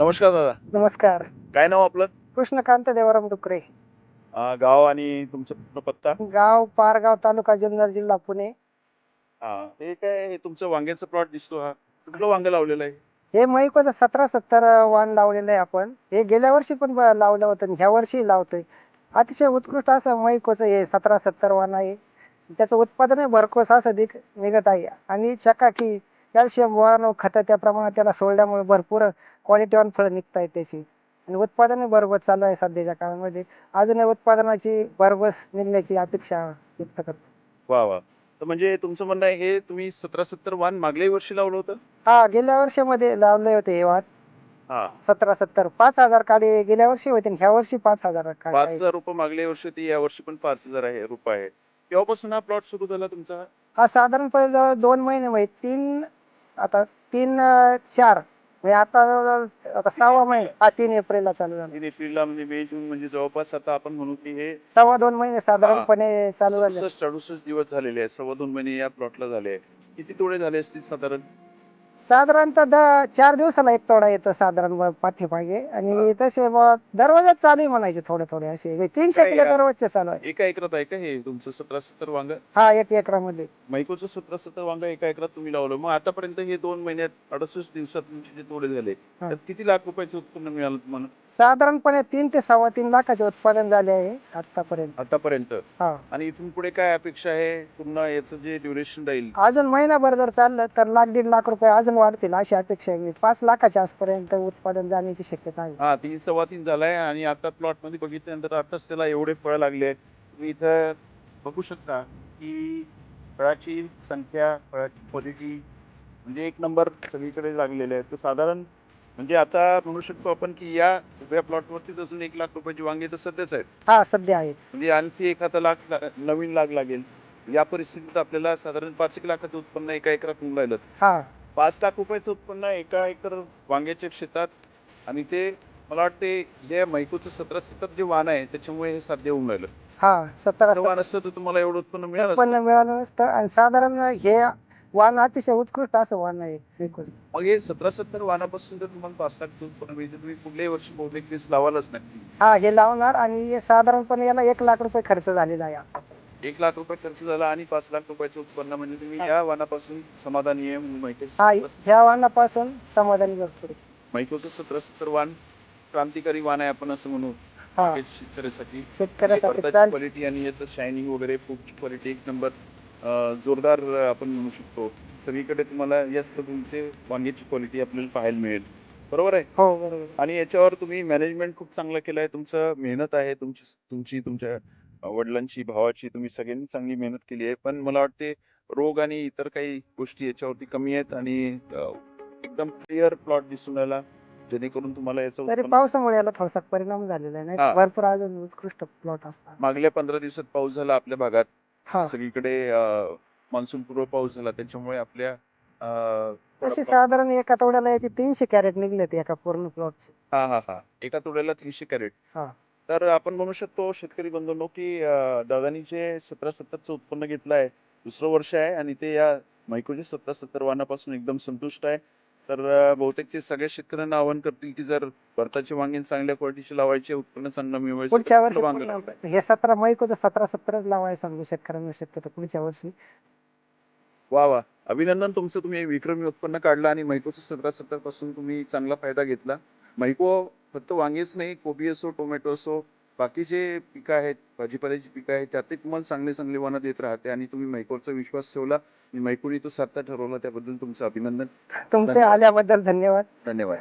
नमस्कार दादा. नमस्कार. काय नाव आपलं? कृष्णकांत देवराम डुकरे. अं, गाव आणि तुमचा पूर्ण पत्ता? गाव पारगाव तालुका जुन्नर जिल्हा पुणे. हा हे काय हे तुमचं वांग्याचं प्लॉट दिसतो हा. कुठलं वांग लावलेलं आहे? हे मैकोचं सतरा सत्तर वाण लावलेलं आहे आपण. हे गेल्या वर्षी पण ब- लावलं होतं आणि ह्या वर्षी लावतोय. अतिशय उत्कृष्ट असं मैकोचं हे सतरा सत्तर वाण आहे. त्याचं उत्पादन भरकोस असं निघत आहे. आणि चकाकी कॅल्शियम बोरान खतं त्या प्रमाणात त्याला सोडल्यामुळे भरपूर क्वालिटीवान फळं निघत आहेत त्याची. आणि उत्पादन भरभर चालू आहे सध्याच्या काळामध्ये. अजूनही उत्पादनाची भरभस निघण्याची अपेक्षा व्यक्त करतो. वा वा. तर म्हणजे तुमचं म्हणणं आहे हे तुम्ही सतरा सत्तर वाण मागल्याही वर्षी लावलं होतं? हा गेल्या वर्षामध्ये लावले होते हे हा. सतरा सत्तर पाच हजार काढे गेल्या वर्षी होते आणि ह्या वर्षी पाच हजार पाच हजार रुपये मागल्या वर्षी होती या वर्षी पण पाच हजार आहे रुपये आहे. केव्हापासून हा प्लॉट सुरू झाला तुमचा? हा साधारणपणे जवळ दोन महिने म्हणजे तीन आता तीन अं, चार. म्हणजे आता आता सहावा महिने. हा तीन एप्रिलला चालू झाला. तीन एप्रिलला म्हणजे मे जून म्हणजे जवळपास आता आपण म्हणू की हे सव्वा दोन महिने साधारणपणे चालू झाले. सदुसष्ट अडुसष्ट दिवस झालेले आहेत. सव्वा दोन महिने या प्लॉटला झाले आहे किती तोडे झाले असतील साधारण? साधारणतः द- चार दिवसाला एक तोडा येतो साधारण पाठीमागे. आणि तसे ब- दरवाजात चालू आहे म्हणायचे थोडे थोडे असे. म्हणजे तीनशे किलो दरवाजचे चालू आहे. एका एकरात आहे का हे? तुमचं सतरा सत्तर वांग? हा एक एकरामध्ये. मैकोचं सतरा सत्तर वांग एका एकरात तुम्ही लावलं. मग आतापर्यंत हे दोन महिन्यात अडुसष्ट दिवसात तुमचे जे तोडे झाले हा. त्यात किती लाख रुपयाचं उत्पन्न मिळालं तुम्हाला? साधारणपणे तीन ते सव्वा तीन लाखाचे उत्पादन झाले आहे आतापर्यंत. आतापर्यंत? हा. आणि इथून पुढे काय अपेक्षा आहे? पुन्हा याचं जे ड्युरेशन राहील? अजून महिनाभर जर चाललं तर लाख दीड लाख रुपये अजून वाढतील अशी अपेक्षा आहे. पाच लाखाच्या आसपर्यंत उत्पादन जाण्याची शक्यता आहे. हा तीन सव्वा तीन झालाय आणि आता प्लॉटमध्ये बघितल्यानंतर आताच त्याला एवढे फळ लागले आहेत. तुम्ही इथं बघू शकता की फळाची संख्या फळाची क्वालिटी म्हणजे एक नंबर सगळीकडे लागलेले आहे. तर साधारण म्हणजे आता म्हणू शकतो आपण की या उभ्या प्लॉटवरतीच अजून एक लाख रुपयाची वांगे तर सध्याच आहेत. हा सध्या आहे म्हणजे आणखी एखादा लाख ला- नवीन लाख लागेल. या परिस्थितीत आपल्याला साधारण पाच एक लाखाचं उत्पन्न एका एकरात राहिलं. हा. पाच लाख रुपयाचं उत्पन्न एका एकर वांग्याच्या शेतात आणि ते मला वाटते जे मैकूचं सतरा सत्तर जे वाण आहे त्याच्यामुळे हे साध्य होऊन राहिलं हा सतरा वाण असतं तर तुम्हाला एवढं उत्पन्न मिळालं असतं. उत्पन्न मिळालं नसतं आणि साधारण हे वाण अतिशय उत्कृष्ट असं वाण आहे बिलकुल. मग हे सतरा सत्तर वाणापासून जर तुम्हाला पाच लाख उत्पन्न मिळते तुम्ही पुढल्याही वर्षी बहुतेक वीस लावालच नाही हा हे लावणार आणि हे साधारणपणे याला एक लाख रुपये खर्च झालेला आहे. एक लाख रुपये खर्च झाला आणि पाच लाख रुपयाचं उत्पन्न म्हणजे तुम्ही या वाणापासून समाधानी आहे म्हणून माहिती हा ह्या वाणापासून समाधानी भरपूर. आहे. मैकूचं सतरा सत्तर वाण क्रांतिकारी वाण आहे आपण असं म्हणू. हा. शेतकऱ्यासाठी. शेतकऱ्यासाठी चाल क्वालिटी आणि याचं शायनिंग वगैरे खूप क्वालिटी एक नंबर अं, जोरदार अं, आपण म्हणू शकतो. सगळीकडे तुम्हाला याच पद्धतीचे वांग्याची क्वालिटी आपल्याला पाहायला मिळेल. बरोबर आहे? हो बरोबर. आणि याच्यावर तुम्ही मॅनेजमेंट खूप चांगलं केलं आहे तुमचं मेहनत आहे. तुमची तुमची तुमच्या वडिलांची भावाची तुम्ही सगळ्यांनी चांगली मेहनत केली आहे. पण मला वाटते रोग आणि इतर काही गोष्टी याच्यावरती कमी आहेत आणि एकदम क्लिअर प्लॉट दिसून राहिला. जेणेकरून तुम्हाला याचं तरी पावसामुळे याला थोडासा परिणाम झालेला आहे हा. नाही भरपूर अजून उत्कृष्ट प्लॉट असतात. मागल्या पंधरा दिवसात पाऊस झाला आपल्या भागात. हा. सगळीकडे मान्सून पूर्व पाऊस झाला. त्याच्यामुळे आपल्या अं, तशी थोडा- साधारण एका तोड्याला याची तीनशे कॅरेट निघलेत एका पूर्ण प्लॉटचे हा हा हा. एका तोड्याला तीनशे कॅरेट. हा. तर आपण म्हणू शकतो शेतकरी बंधूंनो की दादानी जे सतरा सत्तरचं उत्पन्न घेतलं आहे दुसरं वर्ष आहे आणि ते या मैकोजी सतरा सत्तर वाणापासून एकदम संतुष्ट आहे. तर बहुतेक ते सगळ्या शेतकऱ्यांना आवाहन करतील की जर भारताचे वांगे चांगल्या क्वालिटीचे लावायचे उत्पन्न चांगलं मिळवायचं? हे सतरा मैक सतरा सत्तरच लावायला सांगू शेतकऱ्यांना शक्यतो पुढच्या वर्षी. वा वा. अभिनंदन तुमचं. तुम्ही विक्रमी उत्पन्न काढलं आणि मैकोचं सतरा सत्तरपासून तुम्ही चांगला फायदा घेतला. मैको फक्त वांगेच नाही कोबी असो टोमॅटो असो बाकीचे पिकं आहेत भाजीपाल्याची पिकं आहेत त्यातही तुम्हाला चांगले चांगले वानं देत राहते आणि तुम्ही मैकोचा विश्वास ठेवला. आणि मैकोनी तो साध्य ठरवला त्याबद्दल तुमचं अभिनंदन. तुमचे. आल्याबद्दल धन्यवाद. धन्यवाद.